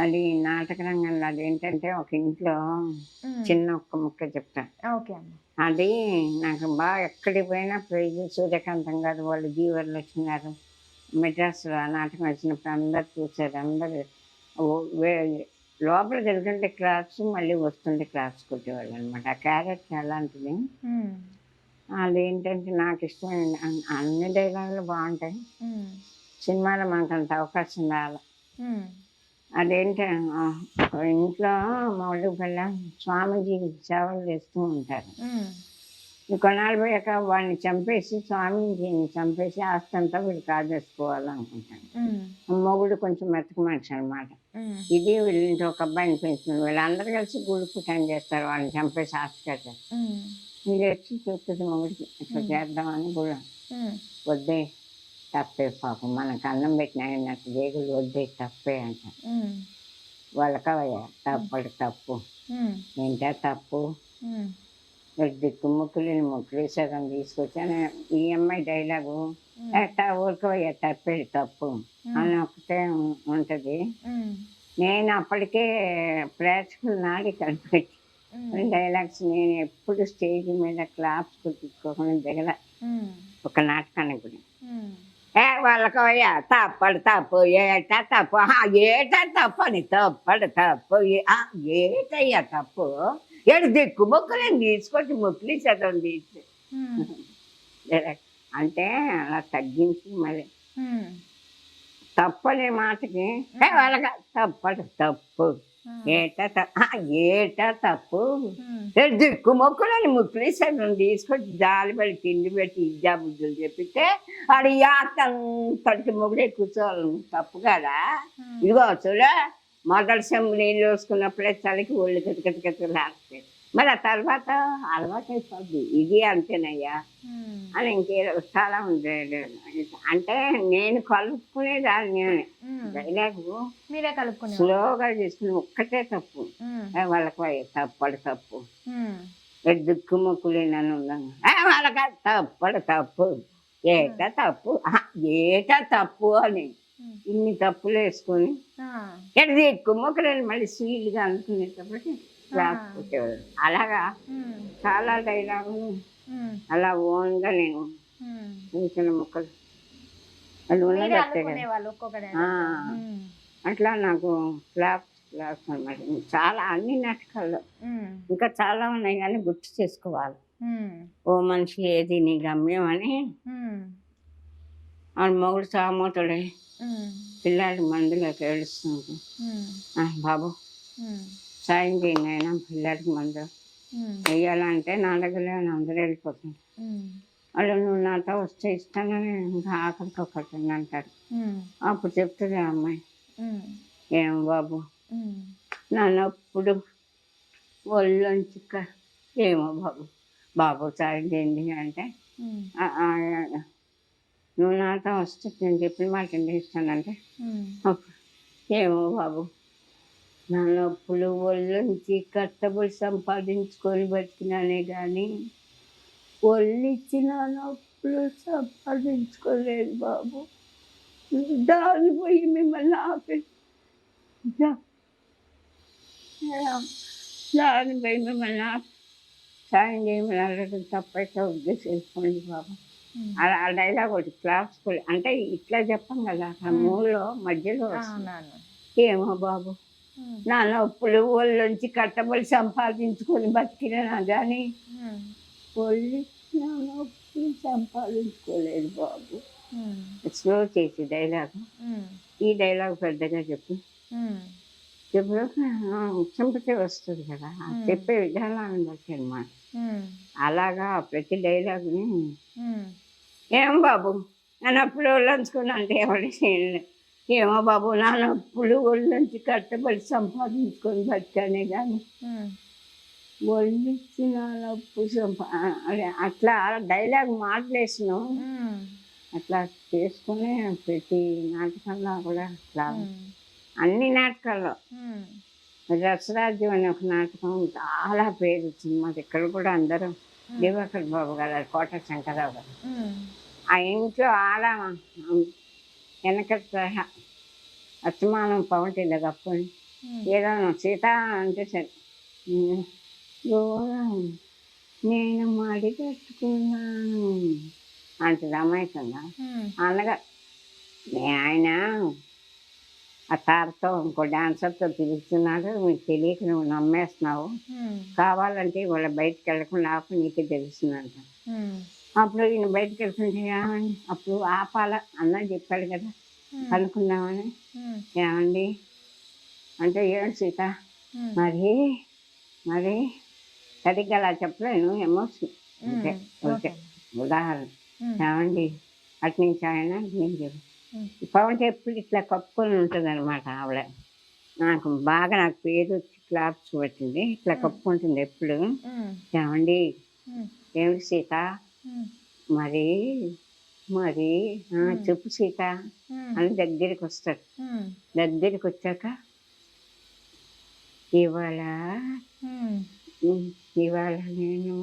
అది నాటక రంగంలో అదేంటంటే ఒక ఇంట్లో. చిన్న ఒక్క ముక్క చెప్తా ఓకే అది నాకు బాగా ఎక్కడికి పోయినా ప్రైజ్ సూర్యకాంతం గారు వాళ్ళు జీవరలక్ష్మి గారు మెడ్రాస్లో నాటకం వచ్చినప్పుడు అందరు చూశారు అందరు లోపలికి వెళ్తుంటే క్లాస్ మళ్ళీ వస్తుంటే క్లాస్ కొట్టేవాళ్ళు అనమాట ఆ క్యారెక్టర్ అలాంటిది ఉమ్. అదేంటంటే నాకు ఇష్టమైన అన్- అన్ని డైలాగులు బాగుంటాయి. సినిమాలో మనకు అంత అవకాశం ఉమ్. అదేంటి ఇంట్లో మౌళి పిల్ల స్వామీజీ సేవలు చేస్తూ ఉంటారు. కొన్నాళ్ళు పోయాక వాడిని చంపేసి స్వామీజీని చంపేసి ఆస్తి అంతా వీడు కాజేసుకోవాలనుకుంటాను. మొగుడు కొంచెం మెత్తక మనిషి అనమాట. ఇది వీళ్ళంటే ఒక అబ్బాయిని పెంచుతుంది. వీళ్ళందరూ కలిసి గుడి పుట్టని చేస్తారు? వాళ్ళని చంపేసి ఆస్తి. ఇది వచ్చి చెప్తుంది మొగుడికి. ఇట్లా చేద్దామని కూడా. వద్దే. తప్పే పాపం మనకు అన్నం పెట్టిన ఆయనట్టు జేగులు వద్దే తప్పే ఉమ్. వాళ్ళకవయ్యా తప్పడు తప్పు. ఏంటా తప్పు. దిక్కు ముక్కులేని ముక్కులు సగం తీసుకొచ్చాను ఈ అమ్మాయి డైలాగు ఎట్టా ఊరుకోవయ్యా తప్పేది తప్పు అని ఒకటే ఉంటది. నేను అప్పటికే ప్రేక్షకులు నాడి కనిపెట్టి. డైలాగ్స్ నేను ఎప్పుడు స్టేజ్ మీద క్లాప్స్ కుట్టించుకోకుండా దిగల. ఒక నాటకానికి కూడా. ఏ వాళ్ళకవయ్యా తప్పడు తప్పు ఏటా తప్పు ఏటా తప్పు అని తప్పడు తప్పు ఏటయ్యా తప్పు. ఏడు దిక్కు మొక్కలేని తీసుకొచ్చి మొక్కలు చదవం తీసి. అంటే అలా తగ్గించి మరి. ఉమ్. తప్పు అనే మాటకి. ఏ వాళ్ళక తప్పడు తప్పు. ఏటా ఏటా తప్పు. దిక్కు మొక్కలని ముక్కులు చదవం తీసుకొచ్చి జాలి పడి తిండి పెట్టి ఇజ్జా బుద్ధులు చెప్పితే ఆడ యాతంతటికి మొగుడే కూర్చోవాలి తప్పు కదా. ఇదిగో చూడ మొదటి సెమ్ నీళ్ళు వేసుకున్నప్పుడే చలికి ఒళ్ళు కితకితకితలాడుతాయి మరి ఆ తర్వాత అలవాటు అయిపోద్ది ఇది అంతేనయ్యా. అని ఇంకేదో చాలా ఉండేది అంటే నేను కలుపుకునేదాన్ని నేను. డైలాగు మీరే కలుపుకునే స్లోగా చేసుకుని ఒక్కటే తప్పు. వాళ్ళకి తప్పడు తప్పు. ఉమ్. దిక్కు మొక్కులు నన్ను వాళ్ళకి తప్పడు తప్పు. ఏట తప్పు. ఏట తప్పు అని. ఇన్ని తప్పులు వేసుకొని. ఆ. ఎక్కడ దిక్కు మొక్కలు మళ్ళీ స్వీట్గా అనుకునేటప్పటికి కొట్టేవాడు అలాగా. చాలా డైలాగులు. అలా ఓన్గా నేను చిన్న మొక్కలు. అది ఉన్నది. అట్లా నాకు క్లాస్ క్లాస్ అనమాట చాలా అన్ని నాటకాల్లో. ఇంకా చాలా ఉన్నాయి కానీ గుర్తు చేసుకోవాలి. ఓ మనిషి ఏది నీ గమ్యం అని ఆ మొగుడు సామోతుడే పిల్లాడి మందులోకి ఏడుస్తుంది "ఆ, బాబు సాయం చేయండి ఆయన పిల్లాడికి మందు. వేయాలంటే నా దగ్గర అందరూ వెళ్ళిపోతుంది వాళ్ళు నువ్వు నాతో వస్తే ఇస్తానని ఇంకా ఆఖరికి ఒకటి అంటారు. అప్పుడు చెప్తుంది ఆ అమ్మాయి. ఏం బాబు? నన్నప్పుడు ఒళ్ళొంచి క- ఏమో బాబు బాబు చేయండి అంటే "ఆ, ఆ, నువ్వు నాతో వస్తే నేను చెప్పిన మాట ఎందుకు ఇస్తానంటే ఏమో బాబు నా నొప్పులు ఒళ్ళొంచి కట్టబడి సంపాదించుకొని బతికినానే కానీ ఒళ్ళిచ్చిన నొప్పులు సంపాదించుకోలేదు బాబు. దాని పోయి మిమ్మల్ని ఆపి దాని పోయి మిమ్మల్ని ఆపి సాయం చేయమని అడగడం తప్పైతే ఉద్దేశించుకోండి బాబు. అలా ఆ డైలాగ్ ఒకటి క్లాస్ అంటే ఇట్లా చెప్పాం కదా ఆ మూలో మధ్యలో. ఏమో బాబు. నా నొప్పులు ఒళ్ళొంచి కట్టబడి సంపాదించుకొని బతికినా కానీ ఒళ్ళు నా నొప్పులు సంపాదించుకోలేదు బాబు. స్లో చేసి డైలాగ్. ఈ డైలాగ్ పెద్దగా చెప్పు. చెప్పు. చెంపితే వస్తుంది కదా. చెప్పే విధానాన్ని బట్టి అన్నమాట అలాగా ప్రతి డైలాగ్ని ఏం బాబు? నా నొప్పులు ఒళ్ళంచుకుని అంటే ఎవరి ఏమో బాబు నా నొప్పులు ఒళ్ళొంచి కట్టబడి సంపాదించుకొని బతికానే కానీ ఒళ్ళిచ్చి నా నొప్పు సంపా అదే అట్లా డైలాగ్ మాటలేసినాం అట్లా చేసుకుని ప్రతి నాటకంలో కూడా అట్లా అన్ని నాటకాల్లో. రసరాజ్యం అనే ఒక నాటకం చాలా పేరు వచ్చింది మాకు ఇక్కడ కూడా అందరూ. దివాకర్ బాబు గారు కోట శంకరరావు గారు. ఆ ఇంట్లో ఆడ వెనక అస్తమానం పవటిల్ల కప్పుని. ఏదో సీత అంటే సరే. నేను మడి కట్టుకున్నాను అంటది అమాయకంగా. అనగా ఆయన ఆ తారతో ఇంకో డాన్సర్తో తిరుగుతున్నాడు మీకు తెలియక నువ్వు నమ్మేస్తున్నావు. కావాలంటే వాళ్ళ బయటకు వెళ్ళకుండా ఆపు నీకే తెలుస్తుందంట. అప్పుడు ఈయన బయటకు వెళ్తుంటే ఏమండి అప్పుడు ఆపాల అన్న చెప్పాడు కదా ఉమ్. ఏమండి అంటే ఏడు సీత. మరి మరి సరిగ్గా అలా చెప్పలేను ఎమోషన్ అంటే. ఓకే ఉదాహరణ. ఏమండి అటు నుంచి ఆయన. ఈ పవన్ ఎప్పుడు ఇట్లా కప్పుకొని ఉంటుంది అనమాట ఆవిడ నాకు బాగా నాకు పేరు వచ్చి క్లాప్స్ పెట్టింది ఇట్లా కప్పుకుంటుంది ఎప్పుడు. ఏమండి. ఏమిటి సీత. మరి మరి ఆ, చెప్పు సీత. అని దగ్గరికి వస్తాడు. దగ్గరికి వచ్చాక ఇవాళ ఇవాళ నేను.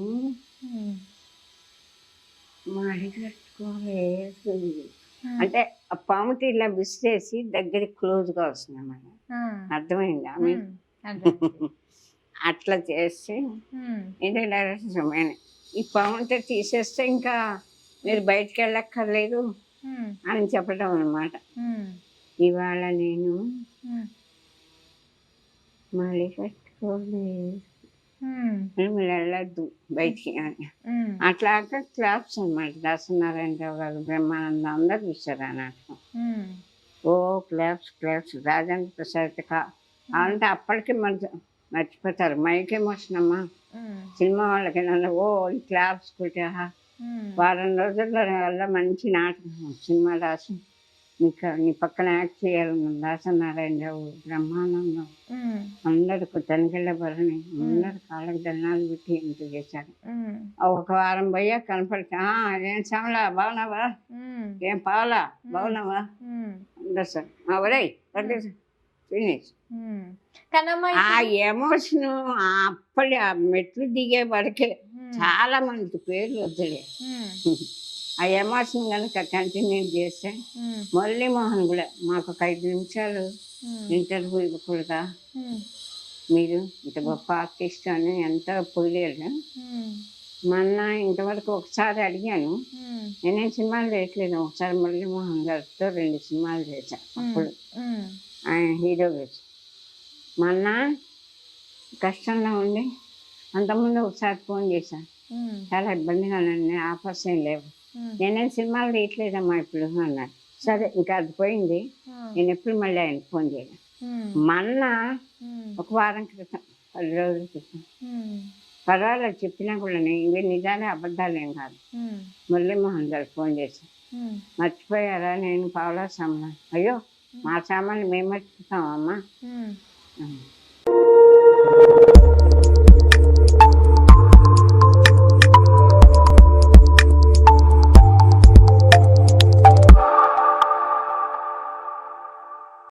మడి కట్టుకోలేదు. అంటే ఆ పాముటి ఇలా విసిరేసి దగ్గరికి క్లోజ్గా వస్తుంది అన్నమాట ఆ. అర్థమైందా. అట్లా చేసి ఉమ్. ఇదే నిజమైన ఈ పాముంటే తీసేస్తే ఇంకా మీరు బయటికి వెళ్ళక్కర్లేదు. అని చెప్పడం అనమాట. ఇవాళ నేను. మళ్ళీ కట్టుకోలేదు. మీరు వెళ్ళొద్దు బయటికి అని. అట్లాగా క్లాప్స్ అనమాట దాసనారాయణరావు గారు బ్రహ్మానందం అందరు చూశారు ఆ నాటకం. ఓ క్లాప్స్ క్లాప్స్ రాజేంద్ర ప్రసాద్ కా అంటే అప్పటికి మన మర్చిపోతారు మైక్ ఎమోషన్ అమ్మా. సినిమా వాళ్ళకి నన్ను ఓ ఈ క్లాప్స్ కొట్టా. వారం రోజుల్లో వల్ల మంచి నాటకం సినిమా రాసి ఇంకా నీ పక్కన యాక్ట్ చేయాలన్న దాసనారాయణరావు బ్రహ్మానందం ఉమ్. అందరికి తనికెళ్ళ భరణి అందరు కాళ్ళకి దండాలు పెట్టి ఇంత చేశారు. ఒక వారం పోయా కనపడితే "ఆ, ఏం శ్యామలా బాగున్నావా. ఏం పావలా బాగున్నావా. అందరు సార్ ఒరేయ్ ఫినిష్. కనమ్మ ఆ ఎమోషన్ అప్పటి ఆ మెట్లు దిగే వరకే ఉమ్. చాలా మందికి పేర్లు వద్దులే ఉమ్. ఆ ఎమోషన్ కనుక కంటిన్యూ చేస్తే. మురళీ మోహన్ కూడా మాకు ఒక ఐదు నిమిషాలు. ఇంటర్వ్యూ ఇవ్వకూడదా. మీరు ఇంత గొప్ప ఆర్టిస్ట్ అని ఎంతో పొగిడారు ఉమ్. మొన్న ఇంతవరకు ఒకసారి అడిగాను. నేనేం సినిమాలు చేయట్లేదు ఒకసారి మురళీమోహన్ గారితో రెండు సినిమాలు చేశాను అప్పుడు. ఆయన హీరో వేసి మొన్న కష్టంలో ఉండి అంతకుముందు ఒకసారి ఫోన్ చేశాను. చాలా ఇబ్బందిగా నన్ను ఆఫర్స్ ఏం లేవు. నేనేం సినిమాలు తీయట్లేదమ్మా ఇప్పుడు అన్నాడు సరే ఇంకా అది పోయింది. నేను ఎప్పుడు మళ్ళీ ఆయనకు ఫోన్ చేయను. మొన్న. ఒక వారం క్రితం పది రోజుల క్రితం. పర్వాలేదు చెప్పినా కూడా నేను ఇవి నిజాలే అబద్ధాలేం కాదు ఉమ్. మురళీమోహన్ గారు ఫోన్ ఉమ్. మర్చిపోయారా నేను పావులా సామాన్ అయ్యో మా సామాన్లు మేము. అన్నాడు.